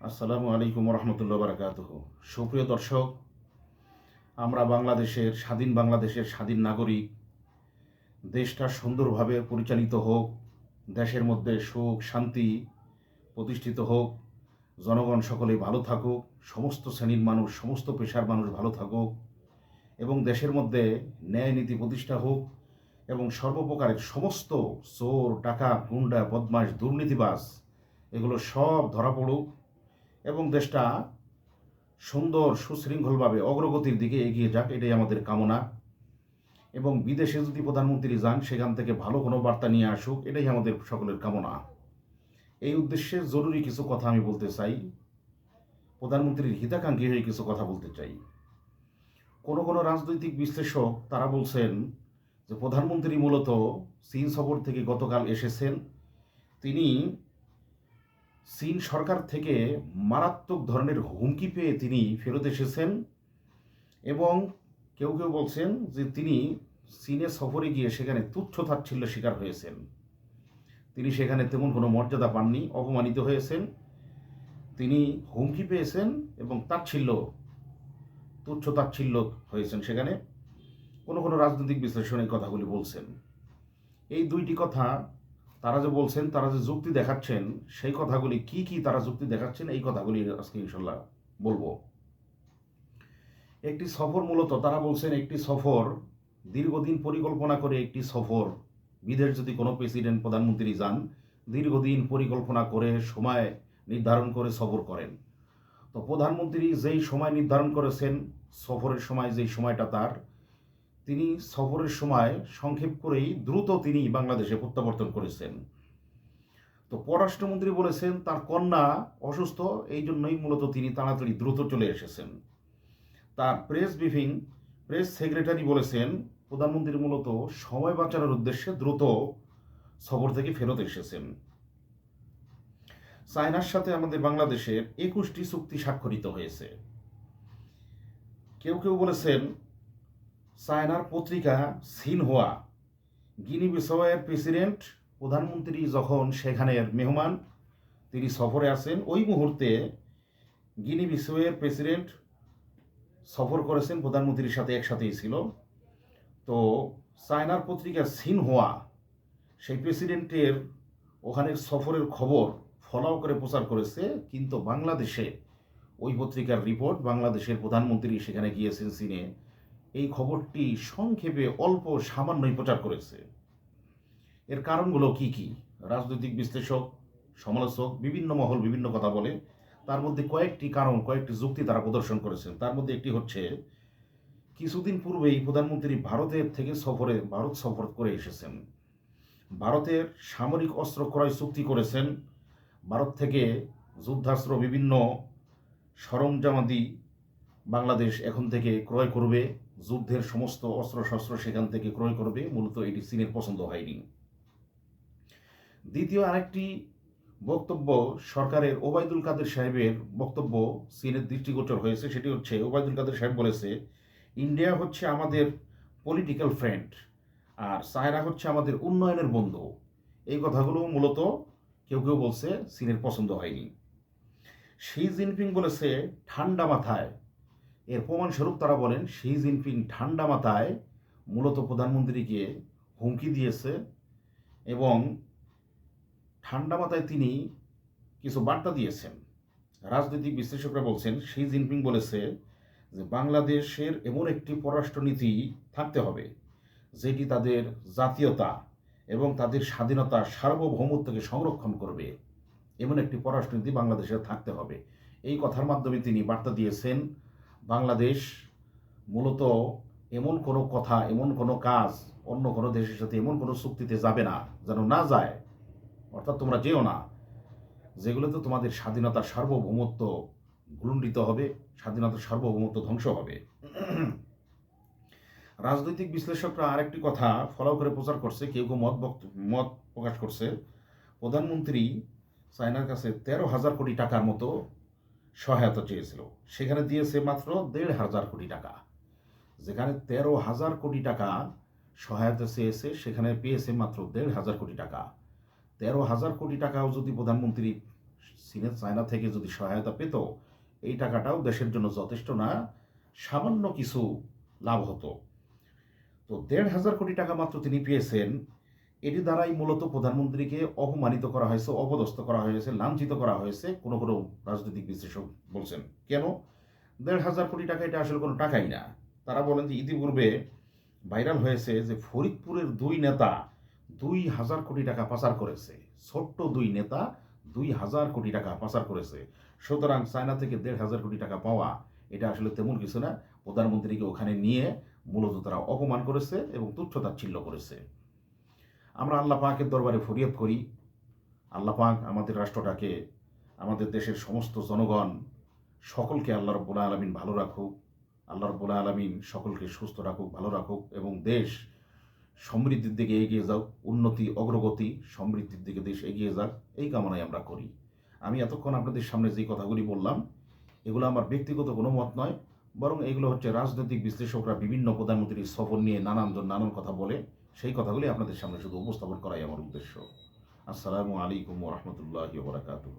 আসসালামু আলাইকুম রহমতুল্লাহ বারাকাতুহ। সুপ্রিয় দর্শক, আমরা বাংলাদেশের, স্বাধীন বাংলাদেশের স্বাধীন নাগরিক, দেশটা সুন্দরভাবে পরিচালিত হোক, দেশের মধ্যে সুখ, শান্তি প্রতিষ্ঠিত হোক, জনগণ সকলে ভালো থাকুক, সমস্ত শ্রেণির মানুষ, সমস্ত পেশার মানুষ ভালো থাকুক এবং দেশের মধ্যে ন্যায় নীতি প্রতিষ্ঠা হোক এবং সর্বপ্রকারের সমস্ত চোর, টাকা, গুন্ডা, বদমাশ দুর্নীতিবাস এগুলো সব ধরা পড়ুক। এবং দেশটা সুন্দর, সুশৃঙ্খলভাবে অগ্রগতির দিকে এগিয়ে যাক, এটাই আমাদের কামনা। এবং বিদেশে যদি প্রধানমন্ত্রী যান, সেখান থেকে ভালো কোনো বার্তা নিয়ে আসুক, এটাই আমাদের সকলের কামনা। এই উদ্দেশ্যে জরুরি কিছু কথা আমি বলতে চাই। প্রধানমন্ত্রীর হিতাকাঙ্ক্ষী হয়ে কিছু কথা বলতে চাই। কোনো কোনো রাজনৈতিক বিশ্লেষক, তারা বলছেন যে প্রধানমন্ত্রী মূলত চীন সফর থেকে গতকাল এসেছেন। তিনি চীন সরকার থেকে মারাত্মক ধরনের হুমকি পেয়ে তিনি ফেরত এসেছেন এবং কেউ কেউ বলছেন যে তিনি চীনে সফরে গিয়ে সেখানে তুচ্ছ তাচ্ছিল্য শিকার হয়েছেন। তিনি সেখানে তেমন কোনো মর্যাদা পাননি, অপমানিত হয়েছেন। তিনি হুমকি পেয়েছেন এবং তাচ্ছিল্য, তুচ্ছ তাচ্ছিল্য হয়েছেন সেখানে। কোনো কোনো রাজনৈতিক বিশ্লেষণ এই কথাগুলি বলছেন। এই দুইটি কথা তারা যে বলছেন, তারা যে যুক্তি দেখাচ্ছেন, সেই কথাগুলি কি কি তারা যুক্তি দেখাচ্ছেন, এই কথাগুলি আজকে ইনশাল্লাহ বলব। একটি সফর মূলত, তারা বলছেন একটি সফর, দীর্ঘদিন পরিকল্পনা করে একটি সফর। বিদেশ যদি কোনো প্রেসিডেন্ট, প্রধানমন্ত্রী যান, দীর্ঘদিন পরিকল্পনা করে, সময় নির্ধারণ করে সফর করেন। তো প্রধানমন্ত্রী যেই সময় নির্ধারণ করেছেন, সফরের সময় যেই সময়টা তার তিনি সফরের সময় সংক্ষেপ করেই দ্রুত তিনি বাংলাদেশে প্রত্যাবর্তন করেছেন। তো পররাষ্ট্রমন্ত্রী বলেছেন, তার কন্যা অসুস্থ, এই জন্যই মূলত তিনি তাড়াতাড়ি দ্রুত চলে এসেছেন। তার প্রেস ব্রিফিং, প্রেস সেক্রেটারি বলেছেন, প্রধানমন্ত্রী মূলত সময় বাঁচানোর উদ্দেশ্যে দ্রুত সফর থেকে ফেরত এসেছেন। চায়নার সাথে আমাদের বাংলাদেশের একুশটি চুক্তি স্বাক্ষরিত হয়েছে। কেউ কেউ বলেছেন চায়নার পত্রিকা সিনহোয়া। গিনি বিসওয়ের প্রেসিডেন্ট, প্রধানমন্ত্রী যখন সেখানের মেহমান, তিনি সফরে আসেন ওই মুহূর্তে গিনি বিসওয়ের প্রেসিডেন্ট সফর করেছেন, প্রধানমন্ত্রীর সাথে একসাথেই ছিল। তো চায়নার পত্রিকা সিনহোয়া, সেই প্রেসিডেন্টের ওখানের সফরের খবর ফলাও করে প্রচার করেছে, কিন্তু বাংলাদেশে ওই পত্রিকার রিপোর্ট, বাংলাদেশের প্রধানমন্ত্রী সেখানে গিয়েছেন চীনে এই খবরটি সংক্ষেপে অল্প সামান্যই প্রচার করেছে। এর কারণগুলো কি কি? রাজনৈতিক বিশ্লেষক, সমালোচক, বিভিন্ন মহল বিভিন্ন কথা বলে, তার মধ্যে কয়েকটি কারণ, কয়েকটি যুক্তি তারা প্রদর্শন করেছেন। তার মধ্যে একটি হচ্ছে, কিছুদিন পূর্বেই প্রধানমন্ত্রী ভারতের থেকে সফরে, ভারত সফর করে এসেছেন। ভারতের সামরিক অস্ত্র ক্রয় চুক্তি করেছেন। ভারত থেকে যুদ্ধাস্ত্র বিভিন্ন সরঞ্জামাদি বাংলাদেশ এখন থেকে ক্রয় করবে। যুদ্ধের সমস্ত অস্ত্রশস্ত্র সেখান থেকে ক্রয় করবে, মূলত এটি চীনের পছন্দ হয়নি। দ্বিতীয় আরেকটি বক্তব্য সরকারের ওবায়দুল কাদের সাহেবের বক্তব্য চীনের দৃষ্টিগোচর হয়েছে, সেটি হচ্ছে, ওবায়দুল কাদের সাহেব বলেছে, ইন্ডিয়া হচ্ছে আমাদের পলিটিক্যাল ফ্রেন্ড আর চায়না হচ্ছে আমাদের উন্নয়নের বন্ধু। এই কথাগুলো মূলত কেউ কেউ বলছে চীনের পছন্দ হয়নি। শি জিনপিং বলেছে, ঠান্ডা মাথায় এর প্রমাণস্বরূপ তারা বলেন শি জিনপিং ঠান্ডা মাথায় মূলত প্রধানমন্ত্রীকে হুমকি দিয়েছে এবং ঠান্ডা মাথায় তিনি কিছু বার্তা দিয়েছেন। রাজনৈতিক বিশ্লেষকরা বলছেন, শি জিনপিং বলেছে যে বাংলাদেশের এমন একটি পররাষ্ট্রনীতি থাকতে হবে যেটি তাদের জাতীয়তা এবং তাদের স্বাধীনতা সার্বভৌমত্বকে সংরক্ষণ করবে। এমন একটি পররাষ্ট্রনীতি বাংলাদেশের থাকতে হবে। এই কথার মাধ্যমে তিনি বার্তা দিয়েছেন বাংলাদেশ মূলত এমন কোনো কথা, এমন কোনো কাজ, অন্য কোনো দেশের সাথে এমন কোনো চুক্তিতে যাবে না, যেন না যায়। অর্থাৎ তোমরা যেও না। যেগুলোতে তোমাদের স্বাধীনতার সার্বভৌমত্ব গ্লুণ্ডিত হবে, স্বাধীনতার সার্বভৌমত্ব ধ্বংস হবে। রাজনৈতিক বিশ্লেষকরা আরেকটি কথা ফলো করে প্রচার করছে, কেউ কেউ মত মত প্রকাশ করছে। প্রধানমন্ত্রী চায়নার কাছে তেরো হাজার কোটি টাকার মতো সহায়তা চেয়েছিল। সেখানে দিয়েছে মাত্র দেড় হাজার কোটি টাকা। যেখানে তেরো হাজার কোটি টাকা সহায়তা চেয়েছে, সেখানে পেয়েছে মাত্র দেড় হাজার কোটি টাকা। তেরো হাজার কোটি টাকাও যদি প্রধানমন্ত্রী চীনের চায়না থেকে যদি সহায়তা পেত, এই টাকাটাও দেশের জন্য যথেষ্ট না, সামান্য কিছু লাভ হতো। তো দেড় হাজার কোটি টাকা মাত্র তিনি পেয়েছেন এটি দ্বারাই মূলত প্রধানমন্ত্রীকে অপমানিত করা হয়েছে, অপদস্থ করা হয়েছে, লাঞ্ছিত করা হয়েছে, কোনো কোনো রাজনৈতিক বিশ্লেষক বলছেন। কেন? দেড় হাজার কোটি টাকা এটা আসলে কোনো টাকাই না। তারা বলেন যে ইতিপূর্বে ভাইরাল হয়েছে যে ফরিদপুরের দুই নেতা দুই হাজার কোটি টাকা পাচার করেছে। ছোট্ট দুই নেতা দুই হাজার কোটি টাকা পাচার করেছে। সুতরাং চায়না থেকে দেড় হাজার কোটি টাকা পাওয়া এটা আসলে তেমন কিছু না। প্রধানমন্ত্রীকে ওখানে নিয়ে মূলত তারা অপমান করেছে এবং তুচ্ছতাচ্ছিল্য করেছে। আমরা আল্লাহ পাকের দরবারে ফরিয়াদ করি। আল্লাহ পাক আমাদের রাষ্ট্রটাকে, আমাদের দেশের সমস্ত জনগণ সকলকে আল্লাহ রব্বুল আলমিন ভালো রাখুক। আল্লাহ রব্বুল আলমিন সকলকে সুস্থ রাখুক, ভালো রাখুক এবং দেশ সমৃদ্ধির দিকে এগিয়ে যাক, উন্নতি, অগ্রগতি সমৃদ্ধির দিকে দেশ এগিয়ে যাক, এই কামনাই আমরা করি। আমি এতক্ষণ আপনাদের সামনে যে কথাগুলি বললাম, এগুলো আমার ব্যক্তিগত কোনো মত নয়, বরং এগুলো হচ্ছে রাজনৈতিক বিশ্লেষকরা বিভিন্ন প্রধানমন্ত্রীর সফর নিয়ে নানানজন নানান কথা বলে। সেই কথাগুলি আপনাদের সামনে শুধু উপস্থাপন করাই আমার উদ্দেশ্য। আসসালামু আলাইকুম রহমতুল্লাহ বরাকাতুহ।